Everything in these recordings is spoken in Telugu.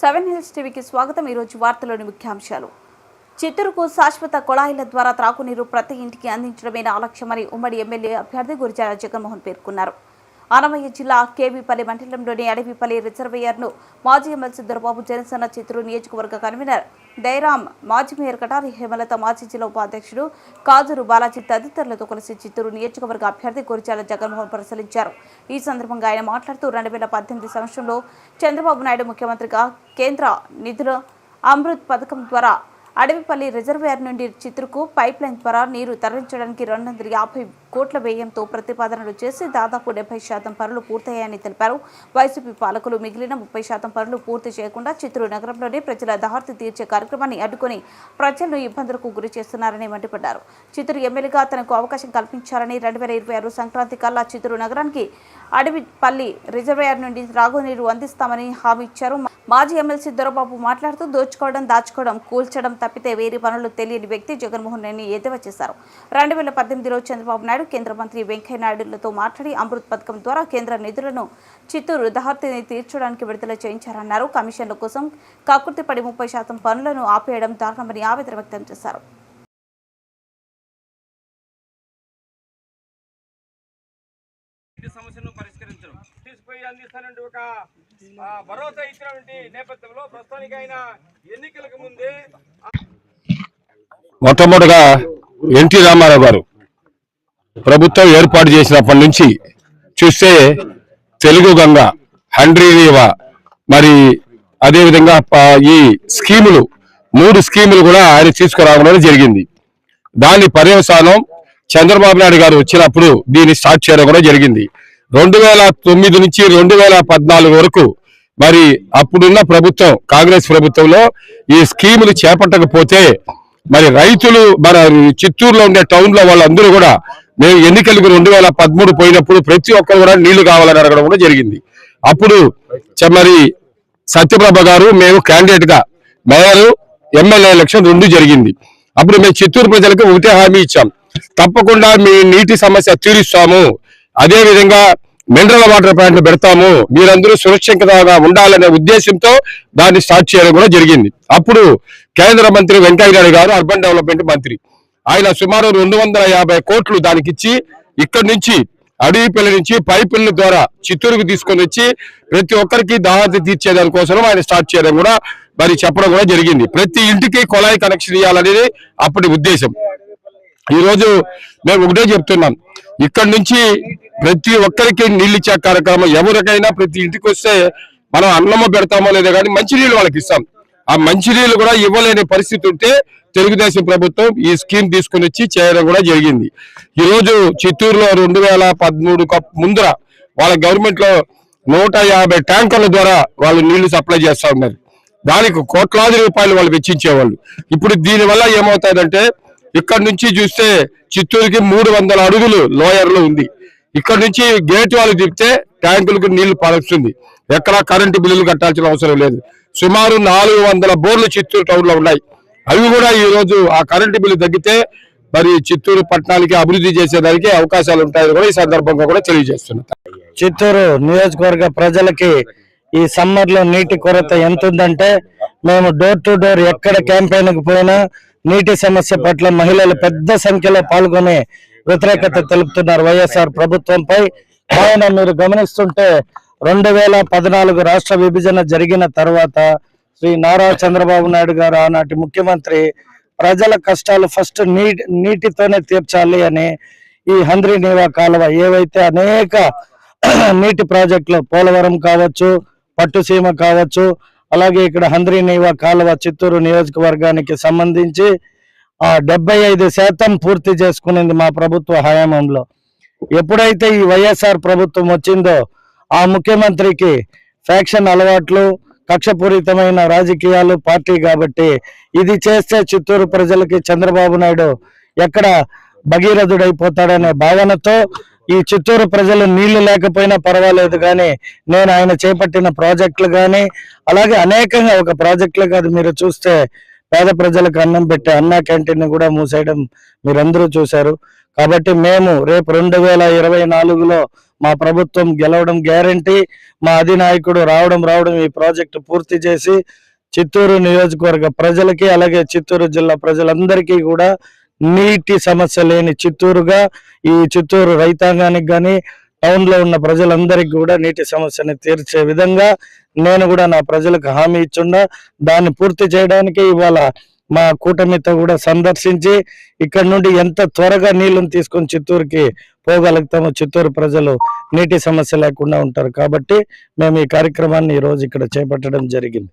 సెవెన్ హిల్స్ టీవీకి స్వాగతం. ఈరోజు వార్తలోని ముఖ్యాంశాలు. చిత్తూరుకు శాశ్వత కొళాయిల ద్వారా త్రాగునీరు ప్రతి ఇంటికి అందించడమే నా లక్ష్యమని ఉమ్మడి ఎమ్మెల్యే అభ్యర్థి గురిజాల జగన్మోహన్ పేర్కొన్నారు. ఆనమయ్య జిల్లా కేవీపల్లి మండలంలోని అడవిపల్లి రిజర్వేయర్ను మాజీ ఎమ్మెల్సీ దొరబాబు జనసేన చిత్తూరు నియోజకవర్గ కన్వీనర్ డైరామ్ మాజీ మేయర్ కటారి హేమలత మాజీ జిల్లా ఉపాధ్యక్షుడు కాజూరు బాలాజీ తదితరులతో కలిసి చిత్తూరు నియోజకవర్గ అభ్యర్థి గురిచాల జగన్మోహన్ పరిశీలించారు. ఈ సందర్భంగా ఆయన మాట్లాడుతూ రెండు వేల పద్దెనిమిది సంవత్సరంలో చంద్రబాబు నాయుడు ముఖ్యమంత్రిగా కేంద్ర నిధుల అమృత్ పథకం ద్వారా అడవిపల్లి రిజర్వేయర్ నుండి చిత్రుకు పైప్ లైన్ ద్వారా నీరు తరలించడానికి రెండు వందల యాభై కోట్ల వ్యయంతో ప్రతిపాదనలు చేసి దాదాపు డెబ్బై శాతం పనులు పూర్తయ్యాయని తెలిపారు. వైసీపీ పాలకులు మిగిలిన ముప్పై శాతం పనులు పూర్తి చేయకుండా చిత్తూరు నగరంలోని ప్రజల దహార్తి తీర్చే కార్యక్రమాన్ని అడ్డుకొని ప్రజలను ఇబ్బందులకు గురి చేస్తున్నారని మండిపడ్డారు. చిత్తూరు ఎమ్మెల్యేగా తనకు అవకాశం కల్పించారని రెండు వేల ఇరవై ఆరు సంక్రాంతి కల్లా చిత్తూరు నగరానికి అడవిపల్లి రిజర్వేయర్ నుండి త్రాగునీరు అందిస్తామని హామీ ఇచ్చారు. మాజీ ఎమ్మెల్సీ దొరబాబు మాట్లాడుతూ దోచుకోవడం దాచుకోవడం కూల్చడం తప్పితే వేరే పనులు తెలియని వ్యక్తి జగన్మోహన్ రెడ్డిని ఎద్దేవా చేశారు. రెండు వేల పద్దెనిమిదిలో చంద్రబాబు నాయుడు కేంద్ర మంత్రి వెంకయ్య నాయుడులతో మాట్లాడి అమృత్ పథకం ద్వారా కేంద్ర నిధులను చిత్తూరు దహర్తిని తీర్చడానికి విడుదల చేయించారన్నారు. కమిషన్ల కోసం కక్కుర్తిపడి ముప్పై శాతం పనులను ఆపేయడం దారుణమని ఆవేదన వ్యక్తం చేశారు. నీటి సమస్యను పరిష్కరించడం. తీసుకుపోయి అందిస్తానంటే ఒక ఆ, భరోసా ఇచ్చినటువంటి నేపథ్యంలో ప్రస్తుతానికి ఆయన ఎన్నికలకు ముందే మొట్టమొదటిగా ఎన్టీ రామారావు గారు ప్రభుత్వం ఏర్పాటు చేసినప్పటి నుంచి చూస్తే తెలుగు గంగ హండ్రీవ మరి అదేవిధంగా ఈ స్కీములు మూడు స్కీములు కూడా ఆయన తీసుకురావడం జరిగింది. దాని పర్యవసానం చంద్రబాబు నాయుడు గారు వచ్చినప్పుడు దీన్ని స్టార్ట్ చేయడం కూడా జరిగింది. రెండు వేల తొమ్మిది నుంచి రెండు వేల పద్నాలుగు వరకు మరి అప్పుడున్న ప్రభుత్వం కాంగ్రెస్ ప్రభుత్వంలో ఈ స్కీములు చేపట్టకపోతే మరి రైతులు మన చిత్తూరులో ఉండే టౌన్లో వాళ్ళందరూ కూడా మేము ఎన్నికలకు రెండు వేల పదమూడు పోయినప్పుడు ప్రతి ఒక్కరు కూడా నీళ్ళు కావాలని అడగడం కూడా జరిగింది. అప్పుడు మరి సత్యప్రభ గారు మేము క్యాండిడేట్గా మేయర్ ఎమ్మెల్యే ఎలక్షన్ రెండు జరిగింది. అప్పుడు మేము చిత్తూరు ప్రజలకు ఒకటే హామీ ఇచ్చాం. తప్పకుండా మీ నీటి సమస్య తీరుస్తాము. అదే విధంగా మినరల్ వాటర్ ప్లాంట్లు పెడతాము. మీరందరూ సురక్షితంగా ఉండాలనే ఉద్దేశంతో దాన్ని స్టార్ట్ చేయడం కూడా జరిగింది. అప్పుడు కేంద్ర మంత్రి వెంకయ్య గారు అర్బన్ డెవలప్మెంట్ మంత్రి. ఆయన సుమారు రెండు వందల యాభై కోట్లు దానికి ఇచ్చి ఇక్కడి నుంచి అడవిపల్లి నుంచి పైపుల ద్వారా చిత్తూరుకు తీసుకొని వచ్చి ప్రతి ఒక్కరికి దావతి తీర్చే దానికోసం ఆయన స్టార్ట్ చేయడం కూడా మరి చెప్పడం కూడా జరిగింది. ప్రతి ఇంటికి కొలాయి కనెక్షన్ ఇవ్వాలనేది అప్పటి ఉద్దేశం. ఈరోజు మేము ఒకటే చెప్తున్నాం. ఇక్కడి నుంచి ప్రతి ఒక్కరికి నీళ్ళు ఇచ్చే కార్యక్రమం ఎవరికైనా ప్రతి ఇంటికి వస్తే మనం అన్నము పెడతామో లేదో కానీ మంచినీళ్ళు వాళ్ళకి ఇస్తాం. ఆ మంచినీళ్ళు కూడా ఇవ్వలేని పరిస్థితి ఉంటే తెలుగుదేశం ప్రభుత్వం ఈ స్కీమ్ తీసుకొని వచ్చి చేయడం కూడా జరిగింది. ఈరోజు చిత్తూరులో రెండు వేల పదమూడు ముందర వాళ్ళ గవర్నమెంట్లో నూట యాభై ట్యాంకర్ల ద్వారా వాళ్ళు నీళ్ళు సప్లై చేస్తూ ఉన్నారు. దానికి కోట్లాది రూపాయలు వాళ్ళు వెచ్చించేవాళ్ళు. ఇప్పుడు దీనివల్ల ఏమవుతుందంటే ఇక్కడ నుంచి చూస్తే చిత్తూరుకి మూడు వందల అడుగులు లోయర్లో ఉంది. ఇక్కడ నుంచి గేట్ వాళ్ళు తిప్పితే ట్యాంకులకు నీళ్ళు పరుస్తుంది. ఎక్కడా కరెంటు బిల్లులు కట్టాల్సిన అవసరం లేదు. సుమారు నాలుగు వందల బోర్లు చిత్తూరు టౌన్లో ఉన్నాయి. అవి కూడా ఈ రోజు ఆ కరెంటు బిల్లు తగ్గితే మరి చిత్తూరు పట్టణానికి అభివృద్ధి చేసేదానికి అవకాశాలు ఉంటాయని కూడా ఈ సందర్భంగా కూడా తెలియజేస్తున్నా. చిత్తూరు నియోజకవర్గ ప్రజలకి ఈ సమ్మర్లో నీటి కొరత ఎంత ఉందంటే మేము డోర్ టు డోర్ ఎక్కడ క్యాంపెయిన్కు పోయినా నీటి సమస్య పట్ల మహిళలు పెద్ద సంఖ్యలో పాల్గొని వ్యతిరేకత తెలుపుతున్నారు వైఎస్ఆర్ ప్రభుత్వంపై. ఆయన మీరు గమనిస్తుంటే రెండు వేల పద్నాలుగు రాష్ట్ర విభజన జరిగిన తర్వాత శ్రీ నారా చంద్రబాబు నాయుడు గారు ఆనాటి ముఖ్యమంత్రి ప్రజల కష్టాలు ఫస్ట్ నీటి నీటితోనే తీర్చాలి అని ఈ హంద్రీ నీవా కాలువ ఏవైతే అనేక నీటి ప్రాజెక్టులు పోలవరం కావచ్చు పట్టుసీమ కావచ్చు అలాగే ఇక్కడ హంద్రి నీవా కాలువ చిత్తూరు నియోజకవర్గానికి సంబంధించి ఆ డెబ్బై ఐదు శాతం పూర్తి చేసుకునింది మా ప్రభుత్వ హయాంలో. ఎప్పుడైతే ఈ వైఎస్ఆర్ ప్రభుత్వం వచ్చిందో ఆ ముఖ్యమంత్రికి ఫ్యాక్షన్ అలవాట్లు కక్షపూరితమైన రాజకీయాలు పార్టీ కాబట్టి ఇది చేస్తే చిత్తూరు ప్రజలకి చంద్రబాబు నాయుడు ఎక్కడ భగీరథుడైపోతాడనే భావనతో ఈ చిత్తూరు ప్రజలు నీళ్ళు లేకపోయినా పర్వాలేదు కానీ నేను ఆయన చేపట్టిన ప్రాజెక్టులు కానీ అలాగే అనేకంగా ఒక ప్రాజెక్టులు కాదు. మీరు చూస్తే పేద ప్రజలకు అన్నం పెట్టే అన్నా క్యాంటీన్ కూడా మూసేయడం మీరందరూ చూశారు. కాబట్టి మేము రేపు రెండు వేల ఇరవై నాలుగులో మా ప్రభుత్వం గెలవడం గ్యారంటీ మా అధినాయకుడు రావడం రావడం ఈ ప్రాజెక్టు పూర్తి చేసి చిత్తూరు నియోజకవర్గ ప్రజలకి అలాగే చిత్తూరు జిల్లా ప్రజలందరికీ కూడా నీటి సమస్య లేని చిత్తూరుగా ఈ చిత్తూరు రైతాంగానికి కానీ టౌన్లో ఉన్న ప్రజలందరికీ కూడా నీటి సమస్యని తీర్చే విధంగా నేను కూడా నా ప్రజలకు హామీ ఇచ్చుండా. దాన్ని పూర్తి చేయడానికి ఇవాళ మా కూటమితో కూడా సందర్శించి ఇక్కడ నుండి ఎంత త్వరగా నీళ్ళను తీసుకొని చిత్తూరుకి పోగలుగుతాము. చిత్తూరు ప్రజలు నీటి సమస్య లేకుండా ఉంటారు. కాబట్టి మేము ఈ కార్యక్రమాన్ని ఈరోజు రోజు ఇక్కడ చేపట్టడం జరిగింది.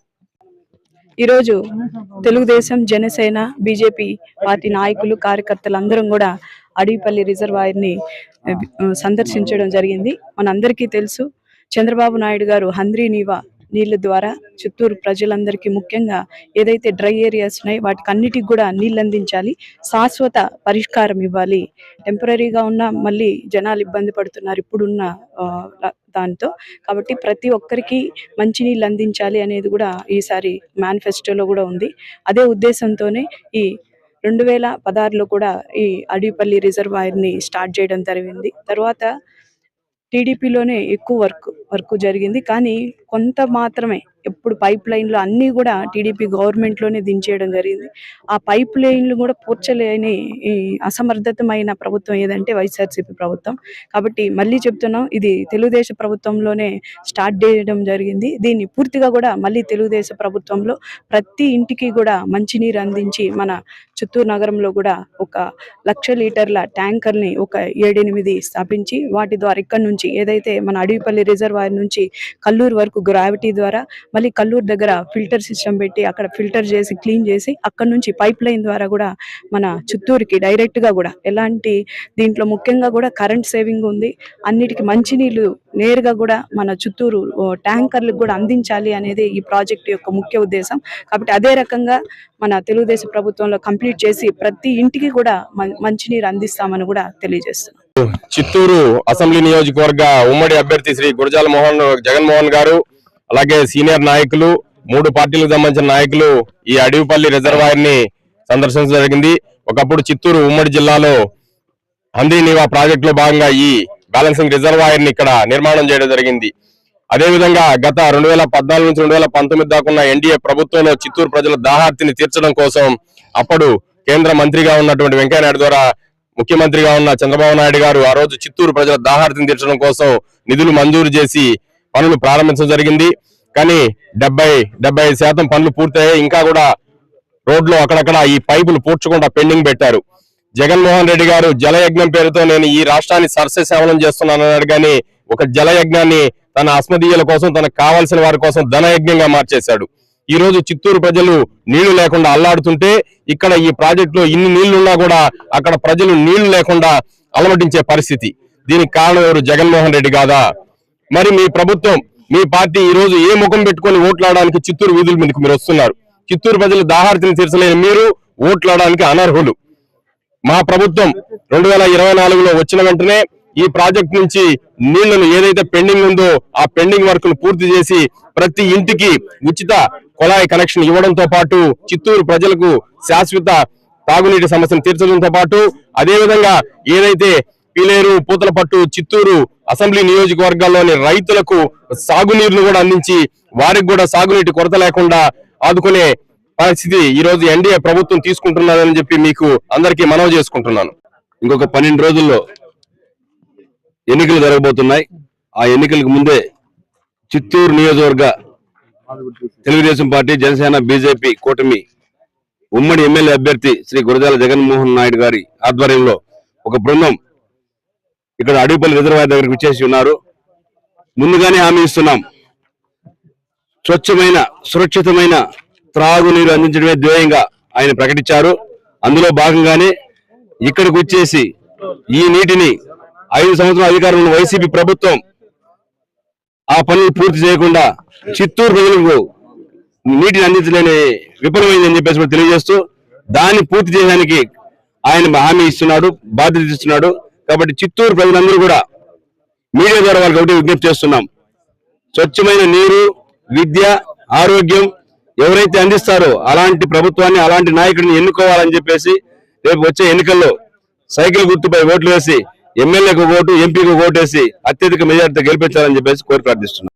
ఈరోజు తెలుగుదేశం జనసేన బీజేపీ పార్టీ నాయకులు కార్యకర్తలు అందరం కూడా అడవిపల్లి రిజర్వాయర్ని సందర్శించడం జరిగింది. మనందరికీ తెలుసు చంద్రబాబు నాయుడు గారు హంద్రీ నీవా నీళ్ళ ద్వారా చిత్తూరు ప్రజలందరికీ ముఖ్యంగా ఏదైతే డ్రై ఏరియాస్ ఉన్నాయో వాటికి అన్నిటికి కూడా నీళ్ళు అందించాలి శాశ్వత పరిష్కారం ఇవ్వాలి. టెంపరీగా ఉన్న మళ్ళీ జనాలు ఇబ్బంది పడుతున్నారు ఇప్పుడున్న దాంతో. కాబట్టి ప్రతి ఒక్కరికి మంచినీళ్ళు అందించాలి అనేది కూడా ఈసారి మేనిఫెస్టోలో కూడా ఉంది. అదే ఉద్దేశంతోనే ఈ రెండు వేల పదహారులో కూడా ఈ అడవిపల్లి రిజర్వాయర్ని స్టార్ట్ చేయడం జరిగింది. తర్వాత టీడీపీలోనే ఎక్కువ వర్క్ వర్క్ జరిగింది. కానీ కొంత మాత్రమే ఎప్పుడు పైప్ లైన్లు అన్నీ కూడా టీడీపీ గవర్నమెంట్లోనే దించేయడం జరిగింది. ఆ పైప్ లైన్లు కూడా పూడ్చలేని ఈ అసమర్థతమైన ప్రభుత్వం ఏదంటే వైఎస్ఆర్సీపీ ప్రభుత్వం. కాబట్టి మళ్ళీ చెప్తున్నాం ఇది తెలుగుదేశం ప్రభుత్వంలోనే స్టార్ట్ చేయడం జరిగింది. దీన్ని పూర్తిగా కూడా మళ్ళీ తెలుగుదేశం ప్రభుత్వంలో ప్రతి ఇంటికి కూడా మంచినీరు అందించి మన చిత్తూరు నగరంలో కూడా ఒక లక్ష లీటర్ల ట్యాంకర్ని ఒక ఏడెనిమిది స్థాపించి వాటి ద్వారా ఇక్కడ నుంచి ఏదైతే మన అడవిపల్లి రిజర్వ్ వారి నుంచి కల్లూరు వరకు గ్రావిటీ ద్వారా మళ్ళీ కల్లూరు దగ్గర ఫిల్టర్ సిస్టమ్ పెట్టి అక్కడ ఫిల్టర్ చేసి క్లీన్ చేసి అక్కడ నుంచి పైప్ లైన్ ద్వారా కూడా మన చిత్తూరుకి డైరెక్ట్గా కూడా ఎలాంటి దీంట్లో ముఖ్యంగా కూడా కరెంట్ సేవింగ్ ఉంది. అన్నిటికీ మంచినీళ్ళు నేరుగా కూడా మన చిత్తూరు ట్యాంకర్లకు కూడా అందించాలి అనేది ఈ ప్రాజెక్ట్ యొక్క ముఖ్య ఉద్దేశం. కాబట్టి అదే రకంగా మన తెలుగుదేశం ప్రభుత్వంలో కంప్లీట్ చేసి ప్రతి ఇంటికి కూడా మంచినీరు అందిస్తామని కూడా తెలియజేస్తున్నాం. చిత్తూరు అసెంబ్లీ నియోజకవర్గ ఉమ్మడి అభ్యర్థి శ్రీ గురజాల మోహన్ జగన్మోహన్ గారు అలాగే సీనియర్ నాయకులు మూడు పార్టీలకు సంబంధించిన నాయకులు ఈ అడవిపల్లి రిజర్వాయర్ని సందర్శించడం జరిగింది. ఒకప్పుడు చిత్తూరు ఉమ్మడి జిల్లాలో హందీ నీవా ప్రాజెక్ట్లో భాగంగా ఈ బ్యాలెన్సింగ్ రిజర్వాయర్ని ఇక్కడ నిర్మాణం చేయడం జరిగింది. అదేవిధంగా గత రెండు వేల పద్నాలుగు నుంచి రెండు వేల పంతొమ్మిది దాకా ఉన్న ఎన్డీఏ ప్రభుత్వంలో చిత్తూరు ప్రజల దాహార్తిని తీర్చడం కోసం అప్పుడు కేంద్ర మంత్రిగా ఉన్నటువంటి వెంకయ్య నాయుడు ద్వారా ముఖ్యమంత్రిగా ఉన్న చంద్రబాబు నాయుడు గారు ఆ రోజు చిత్తూరు ప్రజల దాహార్థం తీర్చడం కోసం నిధులు మంజూరు చేసి పనులు ప్రారంభించడం జరిగింది. కానీ డెబ్బై డెబ్బై ఐదు శాతం పనులు పూర్తయ్యాయి. ఇంకా కూడా రోడ్లు అక్కడక్కడ ఈ పైపులు పూడ్చకుండా పెండింగ్ పెట్టారు. జగన్మోహన్ రెడ్డి గారు జలయజ్ఞం పేరుతో నేను ఈ రాష్ట్రాన్ని సరస్యసేవనం చేస్తున్నానన్నాడు కానీ ఒక జలయజ్ఞాన్ని తన అస్మదీయుల కోసం తనకు కావాల్సిన వారి కోసం ధనయజ్ఞంగా మార్చేశాడు. ఈ రోజు చిత్తూరు ప్రజలు నీళ్ళు లేకుండా అల్లాడుతుంటే ఇక్కడ ఈ ప్రాజెక్టులో ఇన్ని నీళ్ళున్నా కూడా అక్కడ ప్రజలు నీళ్ళు లేకుండా అలమటించే పరిస్థితి. దీనికి కారణం ఎవరు? జగన్మోహన్ రెడ్డి కాదా? మరి మీ ప్రభుత్వం మీ పార్టీ ఈ రోజు ఏ ముఖం పెట్టుకొని ఓట్లాడడానికి చిత్తూరు వీధుల మీదకి మీరు వస్తున్నారు? చిత్తూరు ప్రజలు దాహార్తిని తీర్చలేని మీరు ఓట్లాడడానికి అనర్హులు. మా ప్రభుత్వం రెండు వేల ఇరవై నాలుగులో వచ్చిన వెంటనే ఈ ప్రాజెక్ట్ నుంచి నీళ్ళను ఏదైతే పెండింగ్ ఉందో ఆ పెండింగ్ వర్క్ను పూర్తి చేసి ప్రతి ఇంటికి ఉచిత కుళాయి కనెక్షన్ ఇవ్వడంతో పాటు చిత్తూరు ప్రజలకు శాశ్వత తాగునీటి సమస్యను తీర్చడంతో పాటు అదేవిధంగా ఏదైతే పీలేరు పూతలపట్టు చిత్తూరు అసెంబ్లీ నియోజకవర్గాల్లోని రైతులకు సాగునీరును కూడా అందించి వారికి కూడా సాగునీటి కొరత లేకుండా ఆదుకునే పరిస్థితి ఈ రోజు ఎన్డీఏ ప్రభుత్వం తీసుకుంటున్నదని చెప్పి మీకు అందరికీ మనవి చేసుకుంటున్నాను. ఇంకొక పన్నెండు రోజుల్లో ఎన్నికలు జరగబోతున్నాయి. ఆ ఎన్నికలకు ముందే చిత్తూరు నియోజకవర్గ తెలుగుదేశం పార్టీ జనసేన బీజేపీ కూటమి ఉమ్మడి ఎమ్మెల్యే అభ్యర్థి శ్రీ గురజాల జగన్మోహన్ నాయుడు గారి ఆధ్వర్యంలో ఒక బృందం ఇక్కడ అడవిపల్లి రిజర్వాయర్ దగ్గరికి విచ్చేసి ఉన్నారు. ముందుగానే హామీ ఇస్తున్నాం. స్వచ్ఛమైన సురక్షితమైన త్రాగునీరు అందించడమే ధ్యేయంగా ఆయన ప్రకటించారు. అందులో భాగంగానే ఇక్కడికి వచ్చేసి ఈ నీటిని ఐదు సంవత్సరాల అధికారంలో వైసీపీ ప్రభుత్వం ఆ పనులు పూర్తి చేయకుండా చిత్తూరు ప్రజలకు నీటిని అందించలేని విఫలమైందని చెప్పేసి కూడా తెలియజేస్తూ దాన్ని పూర్తి చేయడానికి ఆయన హామీ ఇస్తున్నాడు బాధ్యత ఇస్తున్నాడు. కాబట్టి చిత్తూరు ప్రజలందరూ కూడా మీడియా ద్వారా వాళ్ళకి ఒకటి విజ్ఞప్తి చేస్తున్నాం. స్వచ్ఛమైన నీరు విద్య ఆరోగ్యం ఎవరైతే అందిస్తారో అలాంటి ప్రభుత్వాన్ని అలాంటి నాయకుడిని ఎన్నుకోవాలని చెప్పేసి రేపు వచ్చే ఎన్నికల్లో సైకిల్ గుర్తుపై ఓట్లు వేసి ఎమ్మెల్యేకు ఓటు ఎంపీకి ఓటేసి అత్యధిక మెజార్టీతో గెలిపించాలని చెప్పేసి కోరి ప్రార్థిస్తున్నాం.